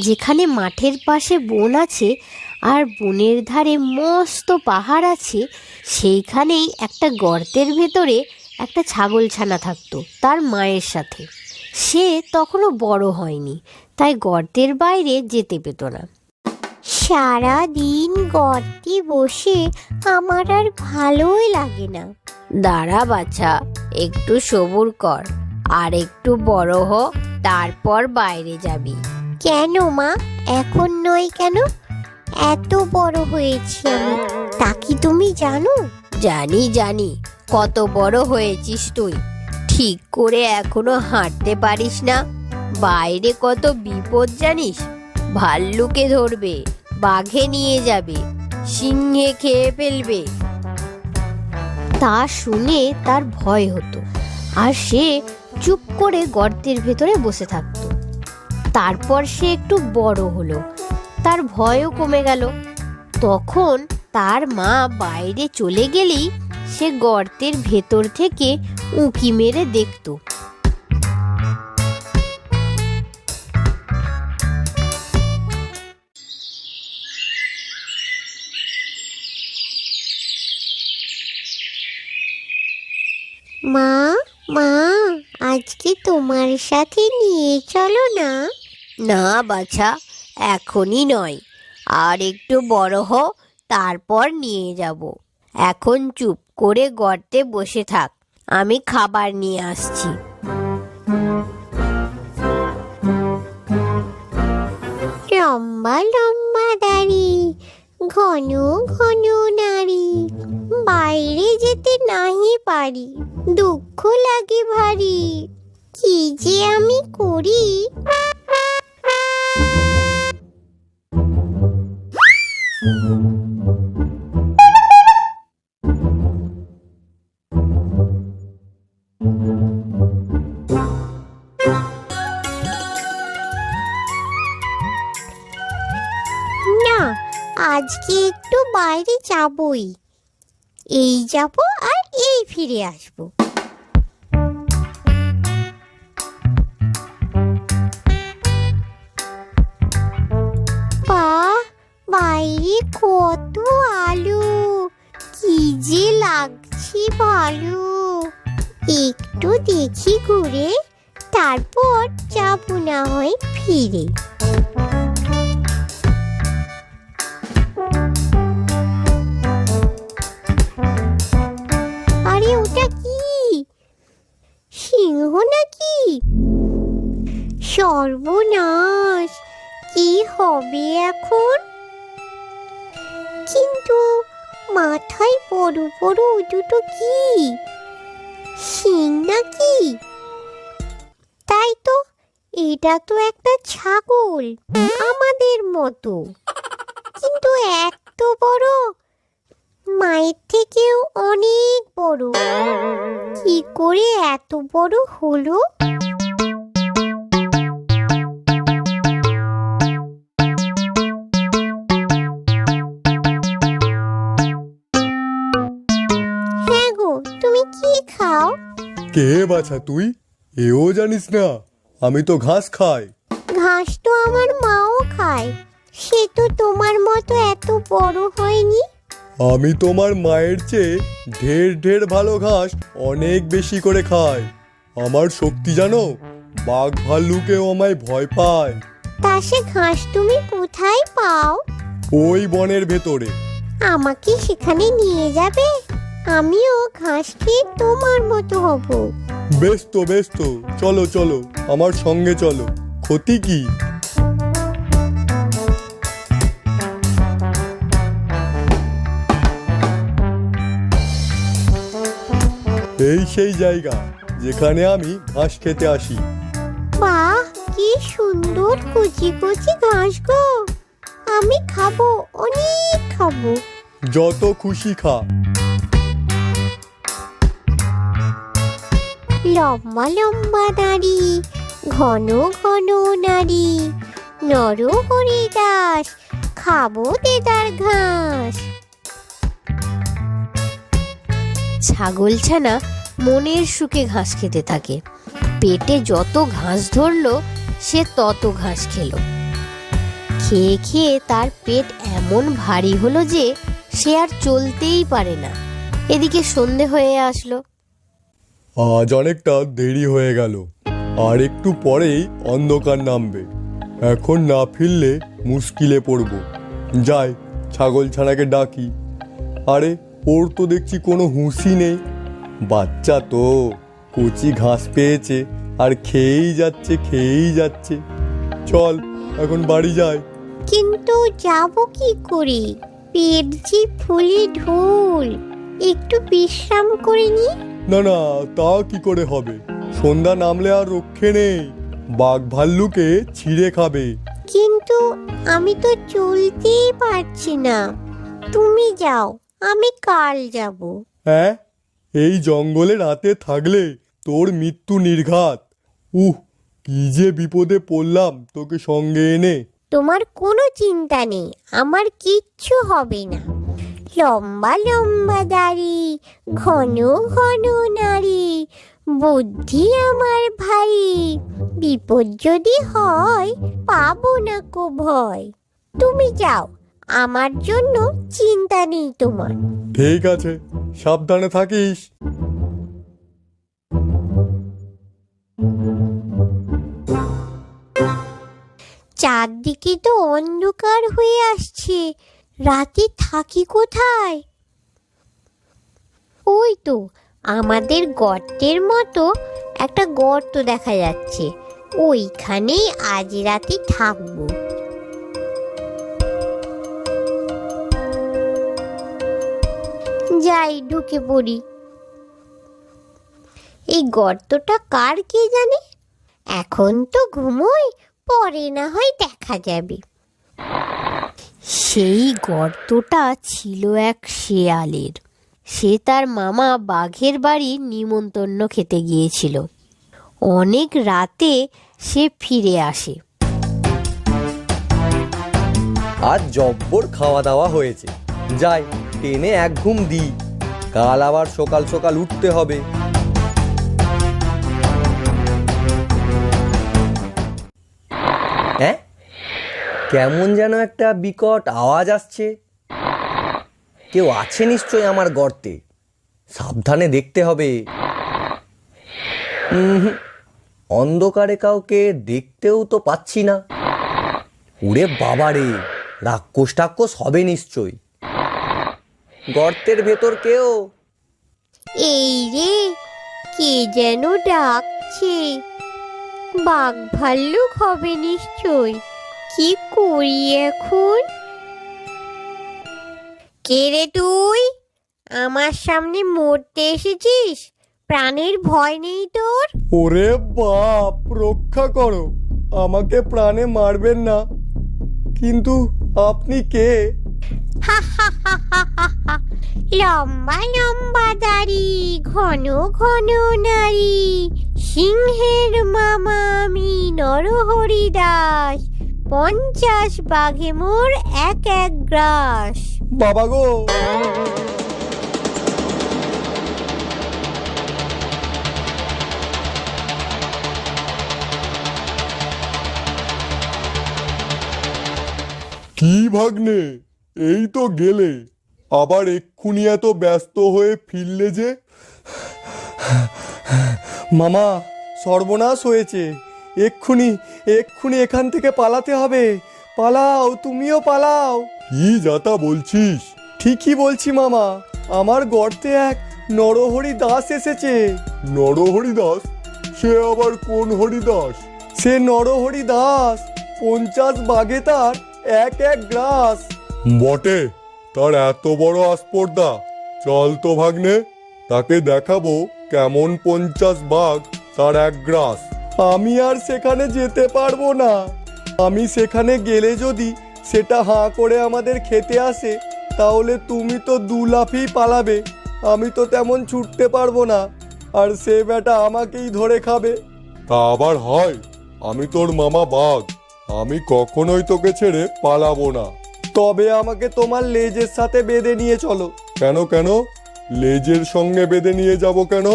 যেখানে মাঠের পাশে বন আছে আর বনের ধারে মস্ত পাহাড় আছে সেইখানেই একটা গর্তের ভেতরে একটা ছাগল ছানা থাকতো তার মায়ের সাথে। সে তখনও বড় হয়নি তাই গর্তের বাইরে যেতে পেত না। সারা দিন গর্তে বসে আমার আর ভালোই লাগে না। দাঁড়া বাছা একটু সবুর কর আর একটু বড় হ তারপর বাইরে যাবি। কেন মা? এখন নয় কেন? এত বড় হয়েছি আমি। তা কি তুমি জানো? জানি জানি। কত বড় হয়েছিস তুই। ঠিক করে এখনও হাঁটতে পারিস না। বাইরে কত বিপদ জানিস? ভাল্লুকে ধরবে বাঘে নিয়ে যাবে সিংহে খেয়ে ফেলবে। তা শুনে তার ভয় হতো। আর সে চুপ করে গর্তের ভেতরে বসে থাকতো। তারপর সে একটু বড় হলো। তার ভয়ও কমে গেল। তখন তার মা বাইরে চলে গেলেই সে গর্তের ভেতর থেকে উঁকি মেরে দেখতো। মা মা, আজকে তোমার সাথে নিয়ে চলো না। না বাছা, এখনই নয়। আর একটু বড় হ, তারপর নিয়ে যাব। এখন চুপ করে গর্তে বসে থাক, আমি খাবার নিয়ে আসছি। লম্বা লম্বা দাড়ি, ঘন ঘন নারী বাইরে যেতে নাহি পারি, দুঃখ লাগে ভারী। কি যে আমি করি? না আজকে একটু বাইরে যাবই। এই যাব আর এই ফিরে আসব। বাইরে কত আলো? কি যে লাগছে ভালো একটু দেখি ঘুরে, তারপর যাব না হয় ফিরে। আরে ওটা কি? সিংহ নাকি? সর্বনাশ, কি হবে এখন? কিন্তু মাথায় বড় বড় দুটো কি? সিং নাকি? তাই তো, এটা তো একটা ছাগল, আমাদের মতো। কিন্তু এত বড়, মায়ের থেকেও অনেক বড়। কি করে এত বড় হলো? কে বাছা তুই? এও জানিস না আমি তো ঘাস খাই। ঘাস তো আমার মাও খায়। সে তো তোমার মতো এত বড় হয়নি? আমি তোমার মায়ের চেয়ে ঢের ঢের ভালো ঘাস অনেক বেশি করে খাই। আমার শক্তি জানো বাঘ ভাল্লুকেও আমায় ভয় পায়। তা সে ঘাস তুমি কোথায় পাও? ওই বনের ভেতরে। আমাকে সেখানে নিয়ে যাবে? আমিও ঘাস খেয়ে তোমার মতো হব। বেশ তো বেশ তো চলো চলো। আমার সঙ্গে চলো। ক্ষতি কি? এই সেই জায়গা যেখানে আমি ঘাস খেতে আসি। বাহ কি সুন্দর কুচি কুচি ঘাস গো। আমি খাব অনেক খাব। যত খুশি খা। লম্বা লম্বা দাড়ি ঘন ঘন নারী। নর হরি দাস, খাব দেদার ঘাস। ছাগলছানা মনের সুখে ঘাস খেতে থাকে। পেটে যত ঘাস ধরলো, সে তত ঘাস খেলো। খেয়ে খেয়ে তার পেট এমন ভারী হলো যে, সে আর চলতেই পারে না। এদিকে সন্ধে হয়ে আসলো। আজ অনেকটা দেরি হয়ে গেল। আর একটু পরেই অন্ধকার নামবে। এখন না ফিরলে মুশকিলে পড়ব। যাই, ছাগল ছানাকে ডাকি। আরে, ওর তো দেখছি কোনো হুঁশই নেই। বাচ্চা তো, কচি ঘাস পেয়েছে, আর খেয়েই যাচ্ছে খেয়েই যাচ্ছে। চল, এখন বাড়ি যায় কিন্তু যাব কি করে? পেট যে ফুলে ঢোল। একটু বিশ্রাম করে নি? না না তা কি করে হবে? সন্ধ্যা নামলে আর রক্ষে নেই। বাঘ ভাল্লুকে ছিঁড়ে খাবে। কিন্তু আমি তো চলতেই পারছি না। তুমি যাও আমি কাল যাব। হ্যাঁ? এই জঙ্গলে রাতে থাকলে তোর মৃত্যু নির্ঘাত। উহ কি যে বিপদে পড়লাম তোকে সঙ্গে এনে। তোমার কোনো চিন্তা নেই আমার কিচ্ছু হবে না। লম্বা লম্বা দাড়ি ঘন ঘন নারী বুদ্ধি আমার ভাই বিপদ যদি হয় পাবো না কো ভয়। তুমি যাও আমার জন্য চিন্তা নেই তোমার। ঠিক আছে সাবধানে থাকিস। চারদিকে তো অন্ধকার হয়ে আসছে। রাতে থাকি কোথায়? ওই তো, আমাদের গর্তের মতো একটা গর্ত দেখা যাচ্ছে। ওইখানেই আজ রাতে থাকব। যাই, ঢুকে পড়ি। এই গর্তটা কার কে জানে? এখন তো ঘুমোই পরে না হয় দেখা যাবে। সেই গর্তটা ছিল এক শেয়ালের। সে তার মামা বাঘের বাড়ি নিমন্তন্ন খেতে গিয়েছিল। অনেক রাতে সে ফিরে আসে। আজ জব্বর খাওয়া দাওয়া হয়েছে। যাই, টেনে এক ঘুম দিই। কাল আবার সকাল সকাল উঠতে হবে। কেমন যেন একটা বিকট আওয়াজ আসছে। কেউ আছে নিশ্চয় আমার গর্তে। সাবধানে দেখতে হবে। অন্ধকারে কাউকে দেখতেও তো পাচ্ছি না। ওরে বাবারে রাক্ষস টাক্ষস হবে নিশ্চয় গর্তের ভেতর কেউ? এই রে, কে যেন ডাকছে। বাঘ ভাল্লুক হবে নিশ্চয় কি করি এখন? কে রে তুই? আমার সামনে মরতে এসেছিস? প্রাণের ভয় নেই তোর? ওরে বাপ রক্ষা করো। আমাকে প্রাণে মারবেন না। কিন্তু আপনি কে? লম্বা লম্বা দাড়ি ঘন ঘন নারী। সিংহের মামা আমি নরহরি দাস পঞ্চাশ বাঘে মোর এক এক গ্রাস। বাবা গো। কি ভাগ্নে, এই তো গেলে। আবার এক্ষুনি এত ব্যস্ত হয়ে ফিরলে যে? মামা, সর্বনাশ হয়েছে। এক্ষুনি এক্ষুনি এখান থেকে পালাতে হবে। পালাও তুমিও পালাও। কি যাতা বলছিস? ঠিকই বলছি মামা আমার গর্তে এক নরহরি দাস এসেছে। নরহরি দাস? সে আবার কোন হরিদাস সে নরহরি দাস পঞ্চাশ বাঘে তার এক এক গ্রাস বটে তার এত বড় আস্পর্ধা। চল তো ভাগ্নে তাকে দেখাবো কেমন পঞ্চাশ বাঘ তার এক গ্রাস আমি আর সেখানে যেতে পারব না। আমি সেখানে গেলে যদি সেটা হাঁ করে আমাদের খেতে আসে তাহলে তুমি তো দু লাফেই পালাবে। আমি তো তেমন ছুটতে পারব না আর সে বেটা আমাকেই ধরে খাবে। তা আবার হয় আমি তোর মামা বাঘ আমি কখনোই তোকে ছেড়ে পালাবো না। তবে আমাকে তোমার লেজের সাথে বেঁধে নিয়ে চলো। কেন কেন? লেজের সঙ্গে বেঁধে নিয়ে যাব কেন?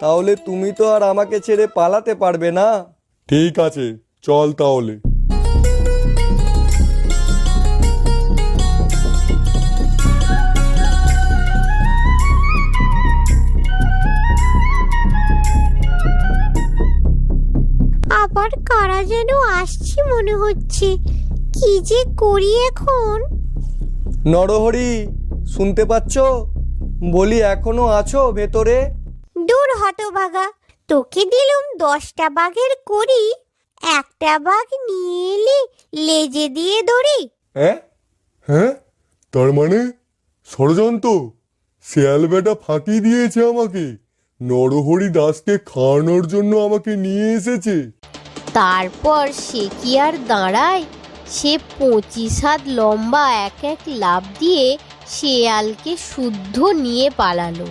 তাহলে তুমি তো আর আমাকে ছেড়ে পালাতে পারবে না। ঠিক আছে চল তাহলে। আবার কারা যেন আসছি মনে হচ্ছে। কি যে করি এখন? নরহরি শুনতে পাচ্ছ? বলি এখনও আছো ভেতরে? হতভাগা তোকে দিলুম দশটা বাঘের করি একটা বাঘ নিয়ে এলি লেজে দিয়ে ধরি হ্যাঁ? হ্যাঁ? তার মানে? ষড়যন্ত্র? শেয়াল বেটা ফাঁকি দিয়েছে আমাকে। নরহরি দাসকে খাওয়ানোর জন্য আমাকে নিয়ে এসেছে। তারপর সে কি আর দাঁড়ায়? সে পঁচিশ হাত লম্বা এক এক লাভ দিয়ে শেয়ালকে শুদ্ধ নিয়ে পালালো।